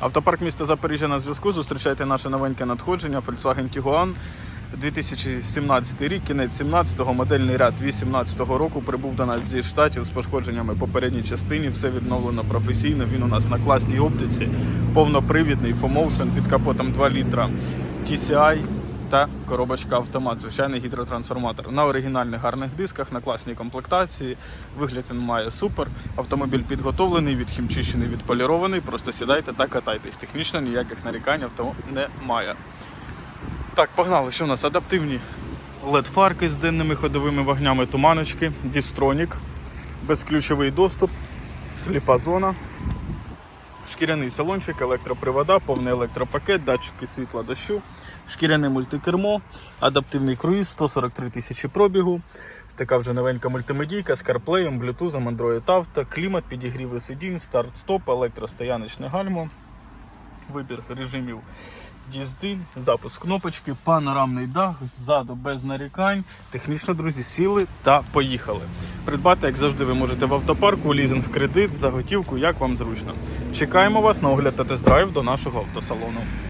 Автопарк міста Запоріжжя на зв'язку. Зустрічайте наше новеньке надходження Volkswagen Tiguan. 2017 рік, кінець 17-го, модельний ряд 18-го року прибув до нас зі штатів з пошкодженнями попередній частині. Все відновлено професійно. Він у нас на класній оптиці, повнопривідний, фомоушен під капотом 2 літра TCI та коробочка автомат, звичайний гідротрансформатор. На оригінальних гарних дисках, на класній комплектації. Вигляд він має супер. Автомобіль підготовлений, відхімчищений, відполірований. Просто сідайте та катайтесь. Технічно ніяких нарікань авто немає. Так, погнали. Що у нас? Адаптивні LED-фарки з денними ходовими вогнями, туманочки, дістронік, безключовий доступ, сліпа зона, шкіряний салончик, електропривода, повний електропакет, датчики світла дощу, шкіряне мультикермо, адаптивний круїз, 143 тисячі пробігу. Така вже новенька мультимедійка з CarPlay, Bluetooth, Android Auto, клімат, підігріви сидінь, старт-стоп, електростояночне гальмо, вибір режимів їзди, запуск кнопочки, панорамний дах, ззаду без нарікань. Технічно, друзі, сіли та поїхали. Придбати, як завжди, ви можете в автопарку, лізинг, кредит, за готівку, як вам зручно. Чекаємо вас на огляд та тест-драйв до нашого автосалону.